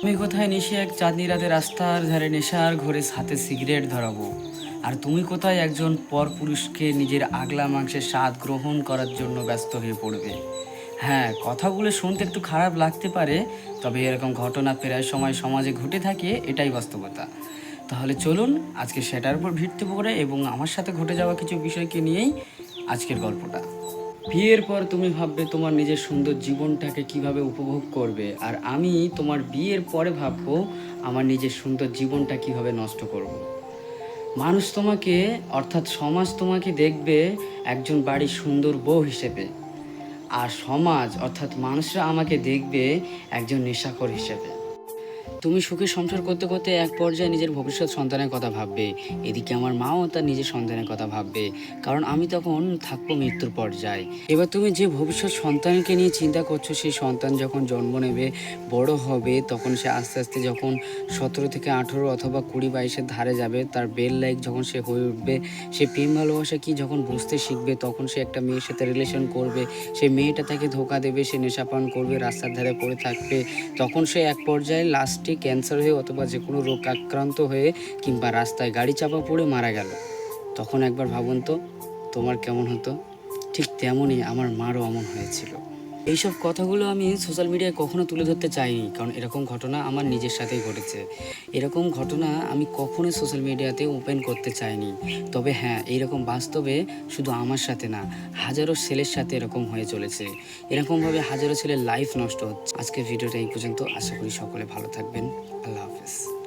তুমি কোথায় নিশে এক চাঁদনি রাতে রাস্তার ধারে নেশার ঘরে হাতে সিগারেট ধরাবো? আর তুমি কোথায় একজন পরপুরুষকে নিজের আগলা মাংসের স্বাদ গ্রহণ করার জন্য ব্যস্ত হয়ে পড়বে? হ্যাঁ কথাগুলো শুনতে একটু খারাপ লাগতে পারে, তবে এরকম ঘটনা প্রায় সময় সমাজে ঘটে থাকে, এটাই বাস্তবতা। তাহলে চলুন, আজকে সেটার উপর ভিত্তি করে এবং আমার সাথে ঘটে যাওয়া কিছু বিষয়কে নিয়েই আজকের গল্পটা। বিয়ের পর তুমি ভাববে তোমার নিজের সুন্দর জীবনটাকে কীভাবে উপভোগ করবে, আর আমি তোমার বিয়ের পরে ভাববো আমার নিজের সুন্দর জীবনটা কীভাবে নষ্ট করব। মানুষ তোমাকে, অর্থাৎ সমাজ তোমাকে দেখবে একজন বাড়ির সুন্দর বউ হিসেবে, আর সমাজ, অর্থাৎ মানুষরা আমাকে দেখবে একজন নেশাখোর হিসেবে তুমি সুখে সংসার করতে করতে এক পর্যায়ে নিজের ভবিষ্যৎ সন্তানের কথা ভাববে। এদিকে আমার মাও তার নিজের সন্তানের কথা ভাববে। কারণ আমি তখন থাকব মৃত্যুর পর্যায়ে। এবার তুমি যে ভবিষ্যৎ সন্তানকে নিয়ে চিন্তা করছ, সেই সন্তান যখন জন্ম নেবে, বড় হবে, তখন সে আস্তে আস্তে যখন সতেরো থেকে আঠেরো অথবা কুড়ি বাইশের ধারে যাবে, তার বেল লাইক যখন সে হয়ে উঠবে, সে প্রেম, ভালোবাসা কি যখন বুঝতে শিখবে, তখন সে একটা মেয়ের সাথে রিলেশন করবে, সে মেয়েটা তাকে ধোকা দেবে, সে নেশাপান করবে, রাস্তার ধারে পড়ে থাকবে, তখন সে এক পর্যায়ে লাস্টে ক্যান্সার হয়ে অথবা যে কোনো রোগ আক্রান্ত হয়ে কিংবা রাস্তায় গাড়ি চাপা পড়ে মারা গেল। তখন একবার ভাবুন তো, তোমার কেমন হতো? ঠিক তেমনই আমার মারও এমন হয়েছিল। এইসব কথাগুলো আমি সোশ্যাল মিডিয়ায় কখনো তুলে ধরতে চাইনি, কারণ এরকম ঘটনা আমার নিজের সাথেই ঘটেছে। এরকম ঘটনা আমি কখনোই সোশ্যাল মিডিয়াতে ওপেন করতে চাইনি। তবে হ্যাঁ এইরকম বাস্তবে শুধু আমার সাথে না, হাজারো ছেলের সাথে এরকম হয়ে চলেছে। এরকমভাবে হাজারো ছেলের লাইফ নষ্ট হচ্ছে। আজকের ভিডিওটা এই পর্যন্ত। আশা করি সকলে ভালো থাকবেন। আল্লাহ হাফেজ।